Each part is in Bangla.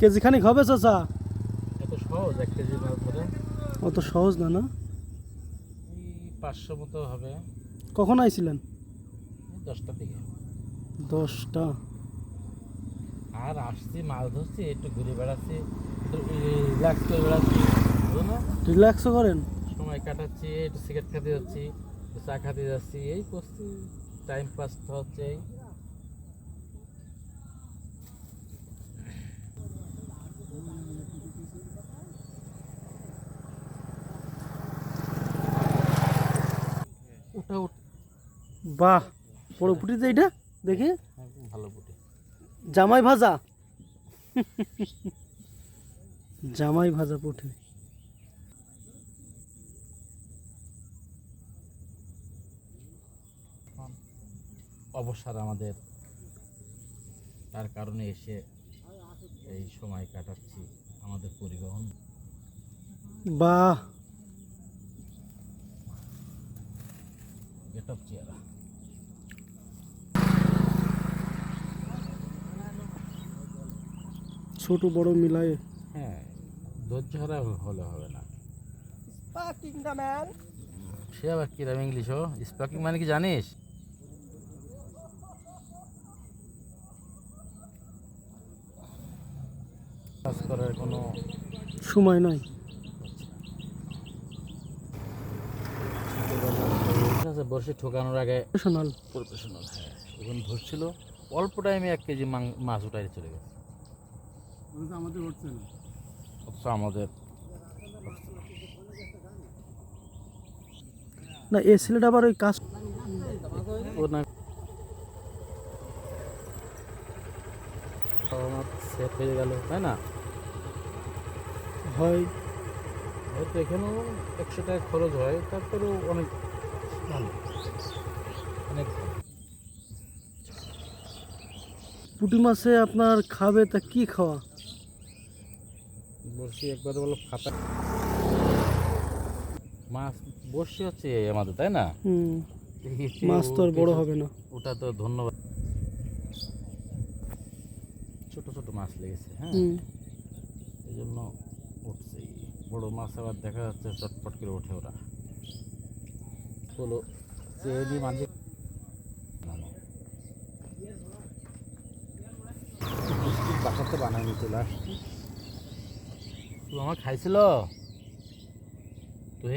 কেজি খানিক হবে চাচা? এত সহজ এক কেজি ধরে? অত সহজ না না? এই পাঁচশো মতো হবে। কখন আইছিলেন? দশটার দিকে। দশটা। আর আসছি মাছ ধরছি একটু ঘুরে বেড়াচ্ছি একটু রিল্যাক্স করে বেড়াচ্ছি না? রিল্যাক্সও করেন? সময় কাটাচ্ছি একটু সিগারেট খেতে যাচ্ছি চা খেতে যাচ্ছি এই করছি। টাইম পাস হচ্ছে এই ওটা বাহ বড় পুটি যে এইটা দেখি। ভালো বুটি জামাই ভাজা। জামাই ভাজা পুঠি অবসর আমাদের তার কারণে এসে এই সময় কাটাচ্ছি আমাদের পরিবহন। বাহ গেট অফ ছোট বড় মিলায়ে। হ্যাঁ ধৈর্য হারা হলে হবে না। সে আবার কিরাম ইংলিশ ও। স্পাকিং মানে কি জানিস? কাজ করার কোনো সময় নাই ঠিক আছে বর্ষে ঠোকানোর আগে প্রফেশনাল প্রফেশনাল হ্যাঁ। ওখানে ধরছিল। অল্প টাইমে এক কেজি মাছ উঠাই চলে গেছে। আমাদের না। আমাদের না এ ছেলেটা আবার ওই কাজ ও না সেট হয়ে গেল তাই না? হয়। হয়তো এখানেও একশো টাকা খরচ হয় তারপরেও অনেক। পুঁটি মাছে আপনার খাবে তা কি খাওয়া? বড়শি একবারে বলো ফাটা মাছ বড়শি আছে আমাদের তাই না? মাছ তো আর বড় হবে না। ওটা তো ধন্যবাদ। ছোট ছোট মাছ লেগেছে হ্যাঁ? এই জন্য উঠছে বড় মাছ আবার দেখা যাচ্ছে চটপট করে ওঠে ওরা। বলো চেয়ে নিয়ে মাঝে বাসাতে আসছি তুই আমার খাইছিল? তুই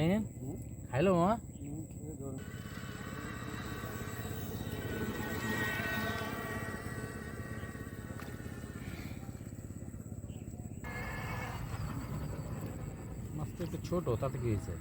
মা তাতে কি হয়েছে?